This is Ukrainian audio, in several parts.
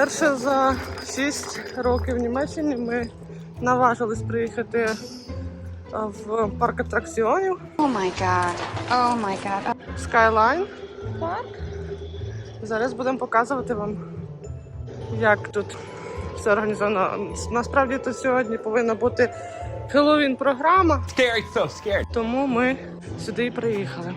Вперше за 6 років в Німеччині ми наважились приїхати в парк атракціонів Oh my god. Oh my god. Skyline Park. Зараз будемо показувати вам, як тут все організовано. Насправді тут сьогодні повинна бути Хеллоуін програма, Scary, so scared. тому ми сюди і приїхали.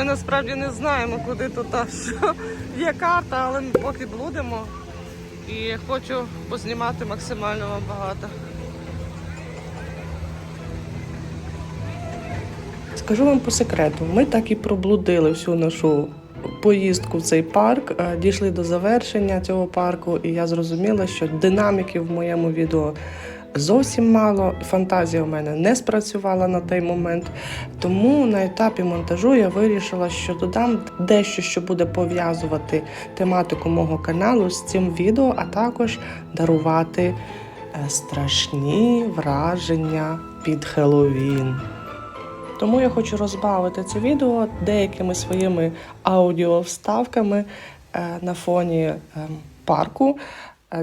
Ми насправді не знаємо, куди тут що є карта, але ми поки блудимо. І хочу познімати максимально вам багато. Скажу вам по секрету, ми так і проблудили всю нашу поїздку в цей парк, е, дійшли до завершення цього парку, і я зрозуміла, що динаміки в моєму відео зовсім мало. Фантазія у мене не спрацювала на той момент. Тому на етапі монтажу я вирішила, що додам дещо, що буде пов'язувати тематику мого каналу з цим відео, а також дарувати е, страшні враження під Хеллоуін. Тому я хочу розбавити це відео деякими своїми аудіовставками е, на фоні е, парку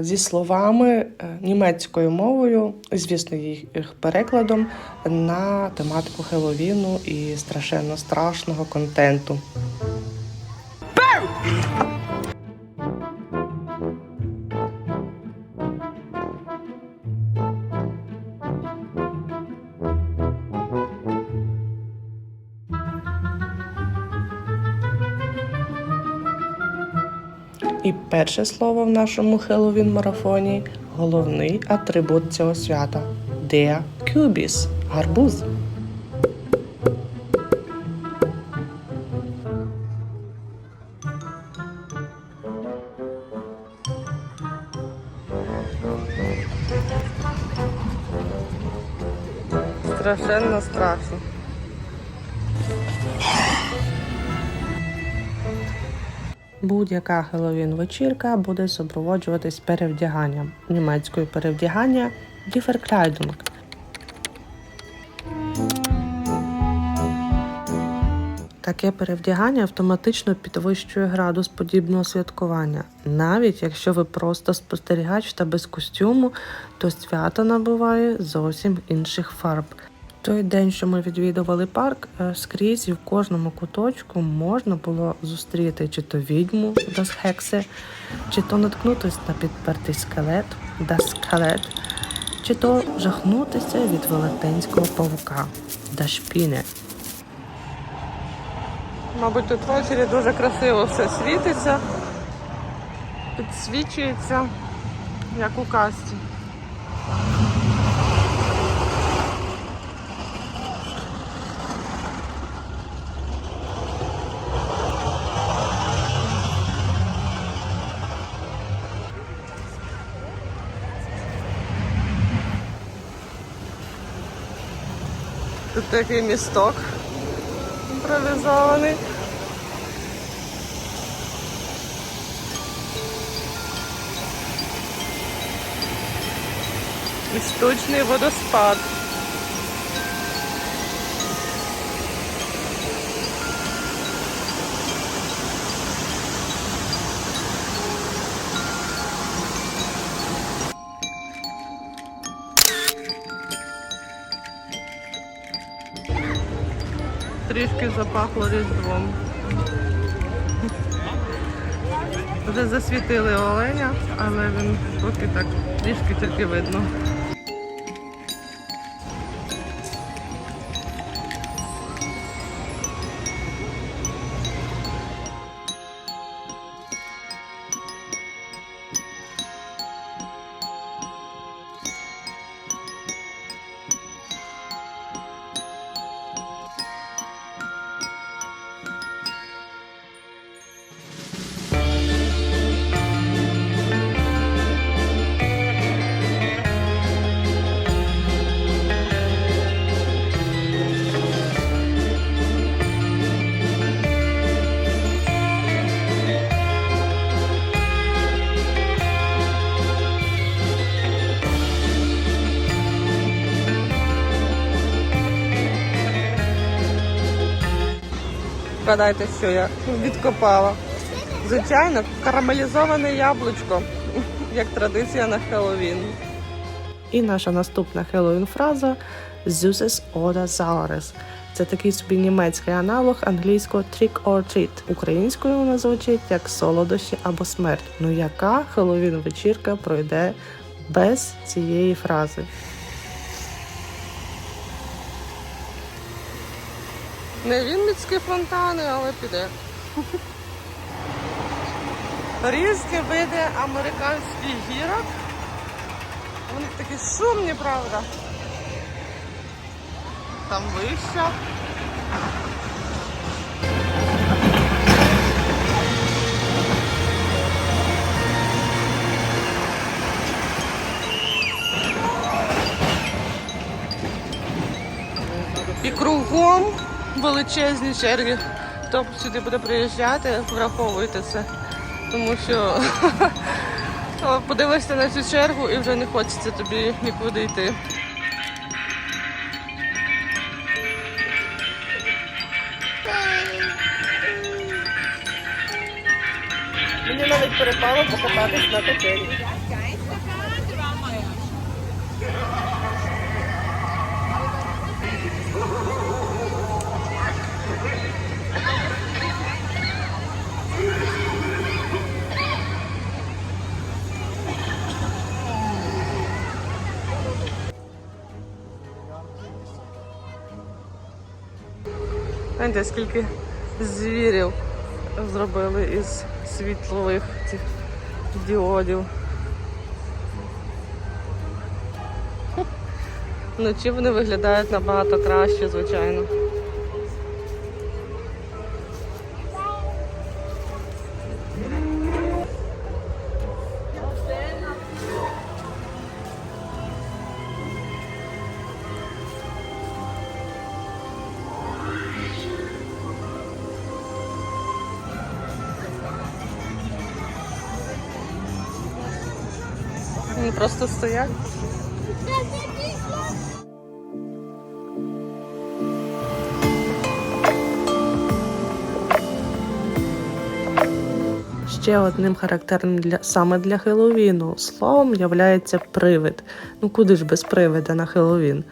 зі словами е, німецькою мовою, звісно, їх перекладом на тематику Хеловіну і страшенно страшного контенту. І перше слово в нашому Хеллоуін марафоні головний атрибут цього свята Der Kürbis – гарбуз. Страшенно страшно. Будь-яка Хеллоуін вечірка буде супроводжуватись перевдяганням. Німецькою перевдягання Діферкляйдунг. Таке перевдягання автоматично підвищує градус подібного святкування. Навіть якщо ви просто спостерігач та без костюму, то свято набуває зовсім інших фарб. Той день, що ми відвідували парк, е, скрізь і в кожному куточку можна було зустріти чи то відьму das Hexe, чи то наткнутися на підпертий скелет Skelett, чи то жахнутися від велетенського павука Spinne. Мабуть, тут ввечері дуже красиво все світиться, підсвічується, як у касті. Такий місток імпровізований. І водоспад. Трішки запахло різдвом. Вже засвітили оленя, але він поки так трішки тільки видно. Вгадайте, що я відкопала. Звичайно, карамелізоване яблучко, як традиція на Хеллоуін. І наша наступна Хеллоуін фраза Süßes oder Saures. Це такий собі німецький аналог англійського trick or treat. Українською вона звучить як солодощі або смерть. Ну яка Хеллоуін вечірка пройде без цієї фрази? Не вінницькі фонтани, але піде. Різні види американських гірок. Вони такі шумні, правда. Там вища. І кругом величезні черги. Хто сюди буде приїжджати, враховуйте це. Тому що подивишся на цю чергу і вже не хочеться тобі нікуди йти. Мені навіть перепало покататись на качелі. Знаєте, скільки звірів зробили із світлових цих діодів. Вночі вони виглядають набагато краще, звичайно. Просто стоять. Ще одним характерним для саме для Хеллоуіну словом являється привид. Ну куди ж без привида на Хеллоуін?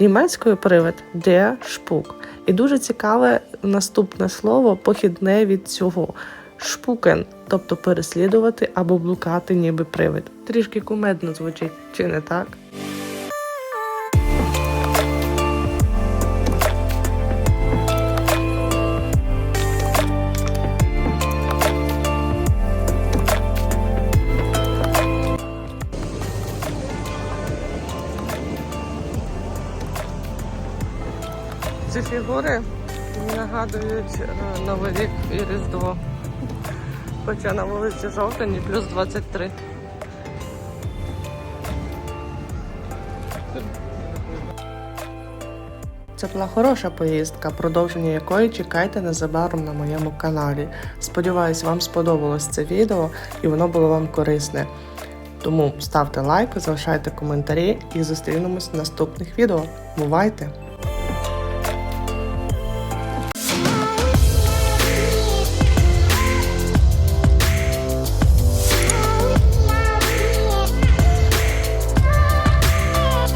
Німецькою привид der Spuk. І дуже цікаве наступне слово похідне від цього шпукен, тобто переслідувати або блукати, ніби привид. Трішки кумедно звучить, чи не так? Ці фігури нагадують е, Новий рік і Різдво. Хоча на вулиці жовтень і плюс 23. Це була хороша поїздка, продовження якої чекайте незабаром на моєму каналі. Сподіваюсь, вам сподобалось це відео і воно було вам корисне. Тому ставте лайк, залишайте коментарі і зустрінемось в наступних відео. Бувайте!